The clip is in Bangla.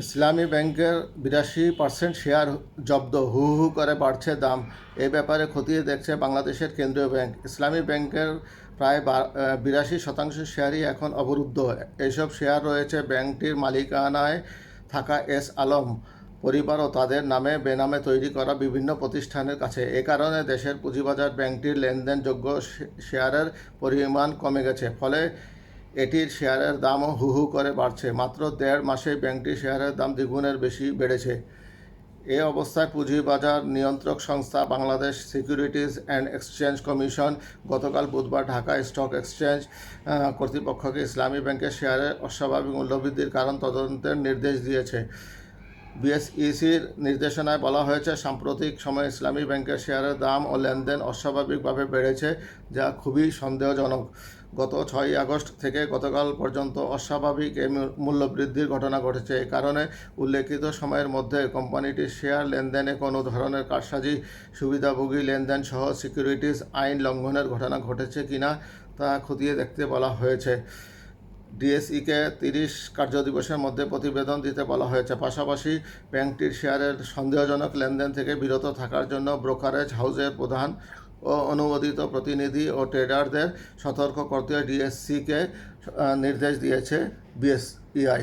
ইসলামী ব্যাংকের বিরাশি পার্সেন্ট শেয়ার জব্দ, হু হু করে বাড়ছে দাম। এ ব্যাপারে খতিয়ে দেখছে বাংলাদেশের কেন্দ্রীয় ব্যাংক। ইসলামী ব্যাংকের প্রায় বিরাশি শতাংশ শেয়ারই এখন অবরুদ্ধ। এইসব শেয়ার রয়েছে ব্যাংকটির মালিকানায় থাকা এস আলম পরিবার ও তাদের নামে বেনামে তৈরি করা বিভিন্ন প্রতিষ্ঠানের কাছে। এ কারণে দেশের পুঁজিবাজার ব্যাংকটির লেনদেনযোগ্য শেয়ারের পরিমাণ কমে গেছে। ফলে এটির শেয়ারের দামও হু হু করে বাড়ছে। মাত্র দেড় মাসে ব্যাংকটির শেয়ারের দাম দ্বিগুণের বেশি বেড়েছে। এ অবস্থায় পুঁজিবাজার নিয়ন্ত্রক সংস্থা Bangladesh securities and exchange commission গতকাল বুধবার ঢাকা স্টক এক্সচেঞ্জ কর্তৃপক্ষকে ইসলামী ব্যাংকের শেয়ারের অস্বাভাবিক মূল্যবৃদ্ধির কারণ তদন্তের নির্দেশ দিয়েছে। বিএসইসির নির্দেশনায় বলা হয়েছে, সাম্প্রতিক সময়ে ইসলামী ব্যাংকের শেয়ারের দাম ও লেনদেন অস্বাভাবিকভাবে বেড়েছে, যা খুবই সন্দেহজনক। গত ছয়ই আগস্ট থেকে গতকাল পর্যন্ত অস্বাভাবিক এই মূল্যবৃদ্ধির ঘটনা ঘটেছে। এ কারণে উল্লেখিত সময়ের মধ্যে কোম্পানিটির শেয়ার লেনদেনে কোনো ধরনের কারসাজি, সুবিধাভোগী লেনদেন সহ সিকিউরিটিজ আইন লঙ্ঘনের ঘটনা ঘটেছে কিনা তা খতিয়ে দেখতে বলা হয়েছে। ডিএসইকে তিরিশ কার্য দিবসের মধ্যে প্রতিবেদন দিতে বলা হয়েছে। পাশাপাশি ব্যাংকটির শেয়ারের সন্দেহজনক লেনদেন থেকে বিরত থাকার জন্য ব্রোকারেজ হাউসের প্রধান ও অনুমোদিত প্রতিনিধি ও ট্রেডারদের সতর্ক করতে ডিএসসিকে নির্দেশ দিয়েছে বিএসইআই।